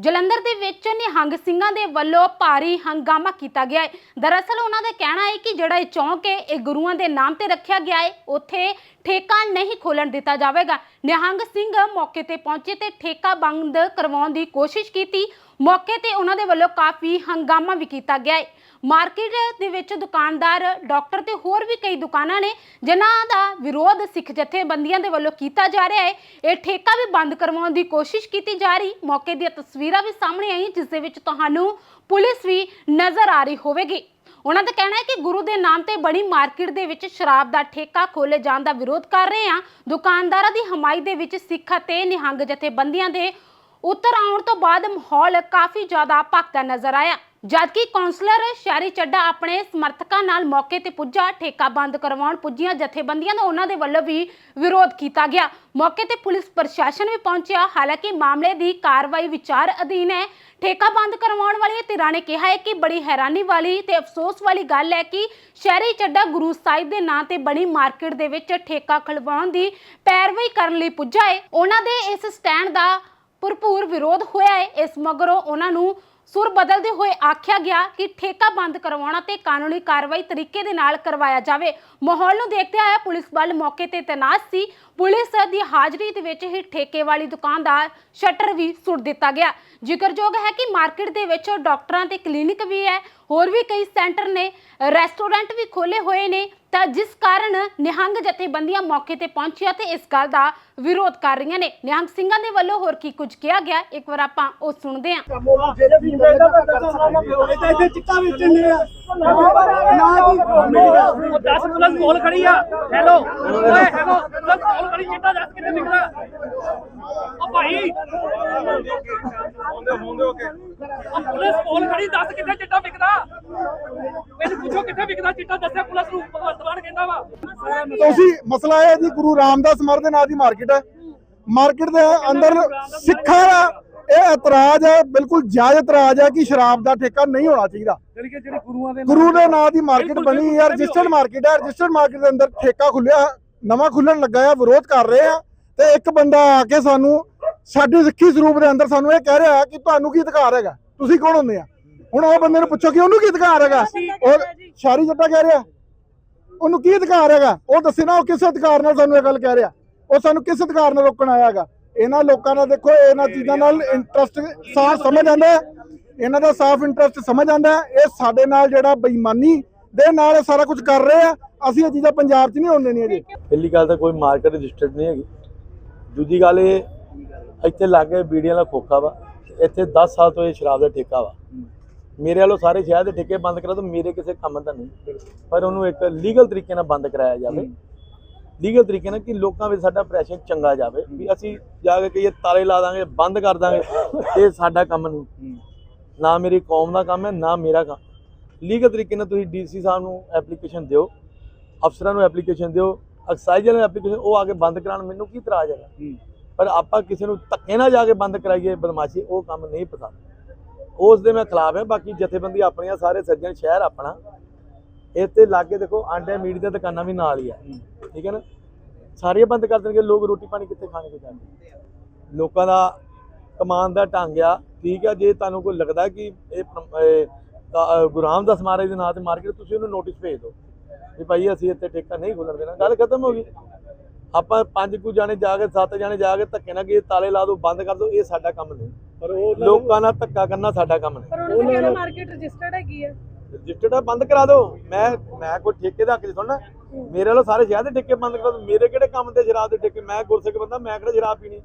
ਜਲੰਧਰ ਦੇ ਵਿੱਚ ਨਿਹੰਗ ਸਿੰਘਾਂ ਦੇ ਵੱਲੋਂ ਭਾਰੀ ਹੰਗਾਮਾ ਕੀਤਾ ਗਿਆ ਹੈ। ਦਰਅਸਲ ਉਹਨਾਂ ਦਾ ਕਹਿਣਾ ਹੈ ਕਿ ਜਿਹੜਾ ਇਹ ਚੌਂਕ ਹੈ, ਇਹ ਗੁਰੂਆਂ ਦੇ ਨਾਮ ਤੇ ਰੱਖਿਆ ਗਿਆ ਹੈ। ਉੱਥੇ ਠੇਕਾ ਨਹੀਂ ਖੋਲਣ ਦਿੱਤਾ ਜਾਵੇਗਾ। ਨਿਹੰਗ ਸਿੰਘ ਮੌਕੇ ਤੇ ਪਹੁੰਚੇ ਤੇ ਠੇਕਾ ਬੰਦ ਕਰਵਾਉਣ ਦੀ ਕੋਸ਼ਿਸ਼ ਕੀਤੀ। ਮੌਕੇ ਤੇ ਉਹਨਾਂ ਦੇ ਵੱਲੋਂ ਕਾਫੀ ਹੰਗਾਮਾ ਵੀ ਕੀਤਾ ਗਿਆ ਹੈ। ਮਾਰਕੀਟ ਦੇ ਵਿੱਚ ਦੁਕਾਨਦਾਰ, ਡਾਕਟਰ ਤੇ ਹੋਰ ਵੀ ਕਈ ਦੁਕਾਨਾਂ ਨੇ ਜਿਨ੍ਹਾਂ ਦਾ ਵਿਰੋਧ ਸਿੱਖ ਜਥੇਬੰਦੀਆਂ ਦੇ ਵੱਲੋਂ ਕੀਤਾ ਜਾ ਰਿਹਾ ਹੈ। ਇਹ ਠੇਕਾ ਵੀ ਬੰਦ ਕਰਵਾਉਣ ਦੀ ਕੋਸ਼ਿਸ਼ ਕੀਤੀ ਜਾ ਰਹੀ। ਮੌਕੇ ਦੀਆਂ ਤਸਵੀਰਾਂ ਵੀ ਸਾਹਮਣੇ ਆਈਆਂ, ਜਿਸ ਦੇ ਵਿੱਚ ਤੁਹਾਨੂੰ ਪੁਲਿਸ ਵੀ ਨਜ਼ਰ ਆ ਰਹੀ ਹੋਵੇਗੀ। ਉਹਨਾਂ ਦਾ ਕਹਿਣਾ ਹੈ ਕਿ ਗੁਰੂ ਦੇ ਨਾਮ ਤੇ ਬਣੀ ਮਾਰਕੀਟ ਦੇ ਵਿੱਚ ਸ਼ਰਾਬ ਦਾ ਠੇਕਾ ਖੋਲੇ ਜਾਣ ਦਾ ਵਿਰੋਧ ਕਰ ਰਹੇ ਹਾਂ। ਦੁਕਾਨਦਾਰਾਂ ਦੀ ਹਮਾਇਤ ਦੇ ਵਿੱਚ ਸਿੱਖ ਅਤੇ ਨਿਹੰਗ ਜਥੇਬੰਦੀਆਂ ਦੇ ਉੱਤਰ ਆਉਣ ਤੋਂ ਬਾਅਦ ਮਾਹੌਲ ਕਾਫੀ ਜ਼ਿਆਦਾ ਭਖਦਾ ਨਜ਼ਰ ਆਇਆ। ਜਦਕਿ ਕਾਉਂਸਲਰ ਸ਼ਹਿਰੀ ਚੱਡਾ ਆਪਣੇ ਸਮਰਥਕਾਂ ਨਾਲ ਮੌਕੇ ਤੇ ਪੁੱਜਾ, ਠੇਕਾ ਬੰਦ ਕਰਵਾਉਣ ਪੁੱਜੀਆਂ ਜਥੇਬੰਦੀਆਂ ਦਾ ਉਹਨਾਂ ਦੇ ਵੱਲੋਂ ਵੀ ਵਿਰੋਧ ਕੀਤਾ ਗਿਆ। ਮੌਕੇ ਤੇ ਪੁਲਿਸ ਪ੍ਰਸ਼ਾਸਨ ਵੀ ਪਹੁੰਚਿਆ। ਹਾਲਾਂਕਿ ਮਾਮਲੇ ਦੀ ਕਾਰਵਾਈ ਵਿਚਾਰ ਅਧੀਨ ਹੈ। ਠੇਕਾ ਬੰਦ ਕਰਵਾਉਣ ਵਾਲੀ ਧਿਰਾਂ ਨੇ ਕਿਹਾ ਹੈ ਕਿ ਬੜੀ ਹੈਰਾਨੀ ਵਾਲੀ ਤੇ ਅਫਸੋਸ ਵਾਲੀ ਗੱਲ ਹੈ ਕਿ ਸ਼ਹਿਰੀ ਚੱਡਾ ਗੁਰੂ ਸਾਹਿਬ ਦੇ ਨਾਂ ਤੇ ਬਣੀ ਮਾਰਕੀਟ ਦੇ ਵਿੱਚ ਠੇਕਾ ਖਲਵਾਉਣ ਦੀ ਪੈਰਵਾਈ ਕਰਨ ਲਈ ਪੁੱਜਾ ਹੈ ਉਹਨਾਂ ਦੇ ਇਸ ਸਟੈਂਡ ਦਾ ਭਰਪੂਰ ਵਿਰੋਧ ਹੋਇਆ ਹੈ ਇਸ ਮਗਰੋਂ ਉਹਨਾਂ ਨੂੰ ਸੁਰ ਬਦਲਦੇ ਹੋਏ ਆਖਿਆ ਗਿਆ ਕਿ ਠੇਕਾ ਬੰਦ ਕਰਵਾਉਣਾ ਤੇ ਕਾਨੂੰਨੀ ਕਾਰਵਾਈ ਤਰੀਕੇ ਦੇ ਨਾਲ ਕਰਵਾਇਆ ਜਾਵੇ। ਮਾਹੌਲ ਨੂੰ ਦੇਖਦੇ ਹੋਏ ਪੁਲਿਸ ਬਲ ਮੌਕੇ ਤੇ ਤੈਨਾਤ ਸੀ। ਪੁਲਿਸ ਦੀ ਹਾਜ਼ਰੀ ਦੇ ਵਿੱਚ ਹੀ ਠੇਕੇ ਵਾਲੀ ਦੁਕਾਨ ਦਾ ਸ਼ਟਰ ਵੀ ਸੁੱਟ ਦਿੱਤਾ ਗਿਆ। ਜ਼ਿਕਰਯੋਗ ਹੈ ਕਿ ਮਾਰਕੀਟ ਦੇ ਵਿੱਚ ਡਾਕਟਰਾਂ ਤੇ ਕਲੀਨਿਕ ਵੀ ਹੈ। ਹੋਰ ਵੀ ਕਈ ਸੈਂਟਰ ਨੇ, ਰੈਸਟੋਰੈਂਟ ਵੀ ਖੋਲੇ ਹੋਏ ਨੇ। ਤਾਂ ਜਿਸ ਕਾਰਨ ਨਿਹੰਗ ਜਥੇਬੰਦੀਆਂ ਮੌਕੇ ਤੇ ਪਹੁੰਚੀਆਂ ਤੇ ਇਸ ਗੱਲ ਦਾ ਵਿਰੋਧ ਕਰ ਰਹੀਆਂ ਨੇ। ਨਿਹੰਗ ਸਿੰਘਾਂ ਦੇ ਵੱਲੋਂ ਹੋਰ ਕੀ ਕੁਝ ਕਿਹਾ ਗਿਆ? ਇੱਕ ਵਾਰ ਆਪਾਂ ਉਹ ਸੁਣਦੇ ਹਾਂ। ਇੱਥੇ ਚਿੱਟਾ ਵੇਚਣੇ ਆ। ਨਾ ਦੀ ਉਹ 10 ਪੁਲਿਸ ਕੋਲ ਖੜੀ ਆ। ਹੈਲੋ। ਓਏ ਹੈਲੋ। ਪੁਲਿਸ ਕੋਲ ਖੜੀ ਚਿੱਟਾ ਦੱਸ ਕਿੱਥੇ ਵਿਕਦਾ? ਉਹ ਭਾਈ। ਉਹ ਪੁਲਿਸ ਕੋਲ ਖੜੀ ਦੱਸ ਕਿੱਥੇ ਚਿੱਟਾ ਵਿਕਦਾ? ਮੈਨੂੰ ਪੁੱਛੋ ਕਿੱਥੇ ਵਿਕਦਾ ਚਿੱਟਾ ਦੱਸਿਆ ਪੁਲਿਸ ਨੂੰ ਭਗਵੰਤ ਮਾਨ ਕਹਿੰਦਾ ਵਾ। ਤੁਸੀਂ ਮਸਲਾ ਇਹ ਹੈ ਜੀ ਗੁਰੂ ਰਾਮਦਾਸ ਮਰ ਦੇ ਨਾਂ ਦੀ ਮਾਰਕੀਟ ਹੈ। ਮਾਰਕੀਟ ਦੇ ਅੰਦਰ ਸਿੱਖਾਂ ਦਾ ਇਹ ਇਤਰਾਜ਼ ਹੈ ਬਿਲਕੁਲ ਜਾਇਜ਼ ਇਤਰਾਜ਼ ਹੈ ਕਿ ਸ਼ਰਾਬ ਦਾ ਠੇਕਾ ਨਹੀਂ ਹੋਣਾ ਚਾਹੀਦਾ। ਗੁਰੂ ਦੇ ਨਾਂ ਦੀ ਮਾਰਕੀਟ ਬਣੀ ਹੈ ਰਜਿਸਟਰਡ ਮਾਰਕੀਟ ਹੈ ਰਜਿਸਟਰਡ ਮਾਰਕੀਟ ਦੇ ਅੰਦਰ ਠੇਕਾ ਖੁੱਲਿਆ ਨਵਾਂ ਖੁੱਲਣ ਲੱਗਾ ਹੈ ਵਿਰੋਧ ਕਰ ਰਹੇ ਆ ਤੇ ਇੱਕ ਬੰਦਾ ਆ ਕੇ ਸਾਨੂੰ ਸਾਡੀ ਸਿੱਖੀ ਸਰੂਪ ਦੇ ਅੰਦਰ ਸਾਨੂੰ ਇਹ ਕਹਿ ਰਿਹਾ ਕਿ ਤੁਹਾਨੂੰ ਕੀ ਅਧਿਕਾਰ ਹੈਗਾ? ਤੁਸੀਂ ਕੌਣ ਹੁੰਦੇ ਆ? ਹੁਣ ਉਹ ਬੰਦੇ ਨੂੰ ਪੁੱਛੋ ਕਿ ਉਹਨੂੰ ਕੀ ਅਧਿਕਾਰ ਹੈਗਾ? ਔਰ ਸ਼ਾਰੀ ਜੱਟਾ ਕਹਿ ਰਿਹਾ। ਉਹਨੂੰ ਕੀ ਅਧਿਕਾਰ ਹੈਗਾ? ਉਹ ਦੱਸੇ ਨਾ ਉਹ ਕਿਸ ਅਧਿਕਾਰ ਨਾਲ ਸਾਨੂੰ ਇਹ ਗੱਲ ਕਹਿ ਰਿਹਾ। ਉਹ ਸਾਨੂੰ ਕਿਸ ਅਧਿਕਾਰ ਨਾਲ ਰੋਕਣ ਆਇਆ ਹੈਗਾ? ਇਹਨਾਂ ਲੋਕਾਂ ਦਾ ਦੇਖੋ ਇਹਨਾਂ ਚੀਜ਼ਾਂ ਨਾਲ ਇੰਟਰਸਟ ਸਾਫ਼ ਸਮਝ ਆਉਂਦਾ ਹੈ। ਇਹਨਾਂ ਦਾ ਸਾਫ਼ ਇੰਟਰਸਟ ਸਮਝ ਆਉਂਦਾ ਹੈ। ਇਹ ਸਾਡੇ ਨਾਲ ਜਿਹੜਾ ਬੇਈਮਾਨੀ ਦੇ ਨਾਲ ਇਹ ਸਾਰਾ ਕੁਝ ਕਰ ਰਹੇ ਆ। ਅਸੀਂ ਇਹ ਚੀਜ਼ਾਂ ਪੰਜਾਬ 'ਚ ਨਹੀਂ ਹੋਣ ਦੇਣੀਆਂ ਜੀ। ਪਹਿਲੀ ਗੱਲ ਤਾਂ ਕੋਈ ਮਾਰਕੀਟ ਰਜਿਸਟਰਡ ਨਹੀਂ ਹੈਗੀ। ਦੂਜੀ ਗੱਲ ਇਹ ਇੱਥੇ ਲਾਗੇ ਬੀੜੀਆਂ ਦਾ ਖੋਖਾ ਵਾ। ਇੱਥੇ 10 ਸਾਲ ਤੋਂ ਇਹ ਸ਼ਰਾਬ ਦਾ ਠੇਕਾ ਵਾ। ਮੇਰੇ ਵੱਲੋਂ ਸਾਰੇ ਸ਼ਹਿਰ ਦੇ ਠੇਕੇ ਬੰਦ ਕਰਾ ਦੋ ਮੇਰੇ ਕਿਸੇ ਕੰਮ ਦਾ ਨਹੀਂ। ਪਰ ਉਹਨੂੰ ਇੱਕ ਲੀਗਲ ਤਰੀਕੇ ਨਾਲ ਬੰਦ ਕਰਾਇਆ ਜਾਵੇ। ਲੀਗਲ ਤਰੀਕੇ ਨਾਲ ਕਿ ਲੋਕਾਂ ਵਿੱਚ ਸਾਡਾ ਪ੍ਰੈਸ਼ਰ ਚੰਗਾ ਜਾਵੇ ਵੀ ਅਸੀਂ ਜਾ ਕੇ ਕਹੀਏ ਤਾਲੇ ਲਾ ਦਾਂਗੇ ਬੰਦ ਕਰ ਦਾਂਗੇ ਇਹ ਸਾਡਾ ਕੰਮ ਨਹੀਂ। ਨਾ ਮੇਰੀ ਕੌਮ ਦਾ ਕੰਮ ਹੈ ਨਾ ਮੇਰਾ ਕੰਮ। ਲੀਗਲ ਤਰੀਕੇ ਨਾਲ ਤੁਸੀਂ ਡੀਸੀ ਸਾਹਿਬ ਨੂੰ ਐਪਲੀਕੇਸ਼ਨ ਦਿਓ ਅਫਸਰਾਂ ਨੂੰ ਐਪਲੀਕੇਸ਼ਨ ਦਿਓ ਐਕਸਾਈਜ਼ ਨੂੰ ਐਪਲੀਕੇਸ਼ਨ ਉਹ ਆ ਕੇ ਬੰਦ ਕਰਾਉਣ ਮੈਨੂੰ ਕੀ ਇਤਰਾਜ਼ ਹੈਗਾ? ਪਰ ਆਪਾਂ ਕਿਸੇ ਨੂੰ ਧੱਕੇ ਨਾਲ ਜਾ ਕੇ ਬੰਦ ਕਰਾਈਏ ਬਦਮਾਸ਼ੀ ਉਹ ਕੰਮ ਨਹੀਂ ਪਸੰਦ। ਉਸ ਦੇ ਮੈਂ ਖਿਲਾਫ ਹੈ ਬਾਕੀ ਜਥੇਬੰਦੀ ਆਪਣੀਆਂ ਸਾਰੇ ਸੱਜਣ ਸ਼ਹਿਰ ਆਪਣਾ। ਇੱਥੇ ਲਾਗੇ ਦੇਖੋ ਆਂਡੇ ਮੀਟ ਦੀਆਂ ਦੁਕਾਨਾਂ ਵੀ ਨਾਲ ਹੀ ਆ। ਠੀਕ ਹੈ ਨਾ? ਸਾਰੀਆਂ ਬੰਦ ਕਰ ਦੇਣਗੇ ਲੋਕ ਰੋਟੀ ਪਾਣੀ ਕਿੱਥੇ ਖਾਣਗੇ ਜਾ ਲੋਕਾਂ ਦਾ ਕਮਾਨ ਦਾ ਢੰਗ ਆ ਠੀਕ ਆ ਜੇ ਤੁਹਾਨੂੰ ਕੋਈ ਲੱਗਦਾ ਕਿ ਇਹ ਪ੍ਰਮ- ਇਹ ਤਾਂ, ਗੁਰੂ ਰਾਮਦਾਸ ਮਹਾਰਾਜ ਦੇ ਨਾਂ ਤੇ ਮਾਰਕੀਟ ਤੁਸੀਂ ਉਹਨੂੰ ਨੋਟਿਸ ਭੇਜ ਦਿਓ ਵੀ ਭਾਈ ਅਸੀਂ ਇੱਥੇ ਠੇਕਾ ਨਹੀਂ ਖੋਲਣ ਦੇਣਾ। ਗੱਲ ਖਤਮ ਹੋ ਗਈ। ਆਪਾਂ ਪੰਜ ਕੁ ਜਾਣੇ ਜਾ ਕੇ ਸੱਤ ਜਾਣੇ ਜਾ ਕੇ ਧੱਕੇ ਨਾਲ ਕਿ ਤਾਲੇ ਲਾ ਦਿਓ ਬੰਦ ਕਰ ਦਿਓ ਇਹ ਸਾਡਾ ਕੰਮ ਨਹੀਂ। ਪਰ ਉਹ ਲੋਕਾਂ ਨਾਲ ਧੱਕਾ ਕਰਨਾ ਸਾਡਾ ਕੰਮ ਨਹੀਂ। ਪਰ ਉਹਨਾਂ ਦਾ ਕਹਿਣਾ ਮਾਰਕੀਟ ਰਜਿਸਟਰਡ ਹੈਗੀ ਹੈ ਰਜਿਸਟਰਡ ਆ ਬੰਦ ਕਰਾ ਦਿਓ। ਮੈਂ ਮੈਂ ਕੋਈ ਠੇਕੇ ਦਾ ਹੱਕ ਨਹੀਂ ਸੁਣਨਾ। ਮੇਰੇ ਵੱਲੋਂ ਸਾਰੇ ਸ਼ਹਿਰ ਦੇ ਠੇਕੇ ਬੰਦ ਕਰਾ ਦਿਓ। ਮੇਰੇ ਕਿਹੜੇ ਕੰਮ ਤੇ ਸ਼ਰਾਬ ਦੇ ਠੇਕੇ? ਮੈਂ ਗੁਰਸਿੱਖ ਬੰਦਾ ਮੈਂ ਕਿਹੜਾ ਸ਼ਰਾਬ ਪੀਣੀ?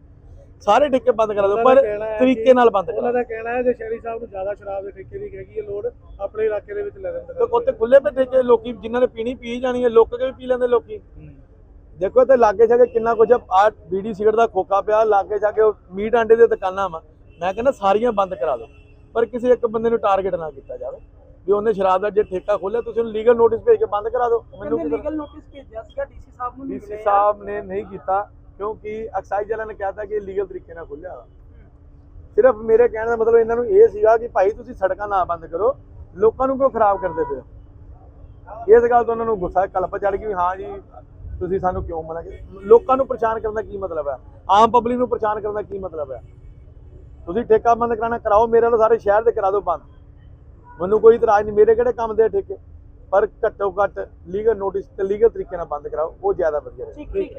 ਸਾਰੇ ਠੇਕੇ ਬੰਦ ਕਰਾ ਦਿਓ ਪਰ ਤਰੀਕੇ ਨਾਲ ਬੰਦ ਕਰਾ ਉਹਨਾਂ ਦਾ ਕਹਿਣਾ ਹੈ ਜੇ ਸ਼ਹਿਰੀ ਸਾਹਿਬ ਨੂੰ ਜ਼ਿਆਦਾ ਸ਼ਰਾਬ ਦੇ ਠੇਕੇ ਦੀ ਹੈਗੀ ਹੈ ਲੋੜ ਆਪਣੇ ਇਲਾਕੇ ਦੇ ਵਿੱਚ ਲੈ ਲੈਣ ਤੇ ਉੱਥੇ ਖੁੱਲੇ ਪੇ ਠੇਕੇ ਲੋਕੀ ਜਿਨ੍ਹਾਂ ਨੇ ਪੀਣੀ ਪੀ ਜਾਣੀ ਹੈ ਲੁੱਕ ਕੇ ਵੀ ਪੀ ਲੈਂਦੇ ਲੋਕੀ। ਦੇਖੋ ਇੱਥੇ ਲਾਗੇ ਛਾਗੇ ਕਿੰਨਾ ਕੁਝ ਆ। ਬੀੜੀ ਸਿਗਰਟ ਦਾ ਖੋਖਾ ਪਿਆ ਲਾਗੇ ਛਾਗੇ ਉਹ ਮੀਟ ਆਂਡੇ ਦੇ ਦੁਕਾਨਾਂ ਵਾ। ਮੈਂ ਕਹਿੰਦਾ ਸਾਰੀਆਂ ਬੰਦ ਕਰਾ ਦਿਓ ਪਰ ਕਿਸੇ ਇੱਕ ਬੰਦੇ ਨੂੰ ਟਾਰਗੇਟ ਨਾ ਕੀਤਾ ਜਾਵੇ ਵੀ ਉਹਨੇ ਸ਼ਰਾਬ ਦਾ ਜੇ ਠੇਕਾ ਖੋਲਿਆ ਤੁਸੀਂ ਉਹਨੂੰ ਲੀਗਲ ਨੋਟਿਸ ਭੇਜ ਕੇ ਬੰਦ ਕਰਾ ਦਿਓ। ਮੈਨੂੰ ਲੀਗਲ ਨੋਟਿਸ ਭੇਜਿਆ ਸੀਗਾ ਡੀਸੀ ਸਾਹਿਬ ਨੂੰ ਡੀਸੀ ਸਾਹਿਬ ਨੇ ਨਹੀਂ ਕੀਤਾ ਕਿਉਂਕਿ ਐਕਸਾਈਜ਼ ਵਾਲਿਆਂ ਨੇ ਕਿਹਾ ਤਾਂ ਕਿ ਲੀਗਲ ਤਰੀਕੇ ਨਾਲ ਖੁੱਲਿਆ ਸਿਰਫ ਮੇਰੇ ਕਹਿਣ ਦਾ ਮਤਲਬ ਇਹਨਾਂ ਨੂੰ ਇਹ ਸੀਗਾ ਕਿ ਭਾਈ ਤੁਸੀਂ ਸੜਕਾਂ ਨਾ ਬੰਦ ਕਰੋ ਲੋਕਾਂ ਨੂੰ ਕਿਉਂ ਖਰਾਬ ਕਰਦੇ ਪਏ ਹੋ? ਇਸ ਗੱਲ ਤੋਂ ਉਹਨਾਂ ਨੂੰ ਗੁੱਸਾ ਕਲਪ ਚੜ ਗਈ ਹਾਂ ਜੀ ਤੁਸੀਂ ਸਾਨੂੰ ਕਿਉਂ ਮਨਾ ਲੋਕਾਂ ਨੂੰ ਪਰੇਸ਼ਾਨ ਕਰਨ ਦਾ ਕੀ ਮਤਲਬ ਹੈ? ਆਮ ਪਬਲਿਕ ਨੂੰ ਪਰੇਸ਼ਾਨ ਕਰਨ ਦਾ ਕੀ ਮਤਲਬ ਹੈ? ਤੁਸੀਂ ਠੇਕਾ ਬੰਦ ਕਰਾਣਾ ਕਰਾਓ, ਮੇਰੇ ਵੱਲੋਂ ਸਾਰੇ ਸ਼ਹਿਰ ਦੇ ਕਰਾ ਦਿਓ ਬੰਦ। ਮੈਨੂੰ ਕੋਈ ਇਤਰਾਜ਼ ਨਹੀਂ, ਮੇਰੇ ਕਿਹੜੇ ਕੰਮ ਦੇ ਠੇਕੇ? ਪਰ ਘੱਟੋ ਘੱਟ ਲੀਗਲ ਨੋਟਿਸ ਤੇ ਲੀਗਲ ਤਰੀਕੇ ਨਾਲ ਬੰਦ ਕਰਾਓ, ਉਹ ਜ਼ਿਆਦਾ ਵਧੀਆ ਰਹੇ। ਠੀਕ ਠੀਕ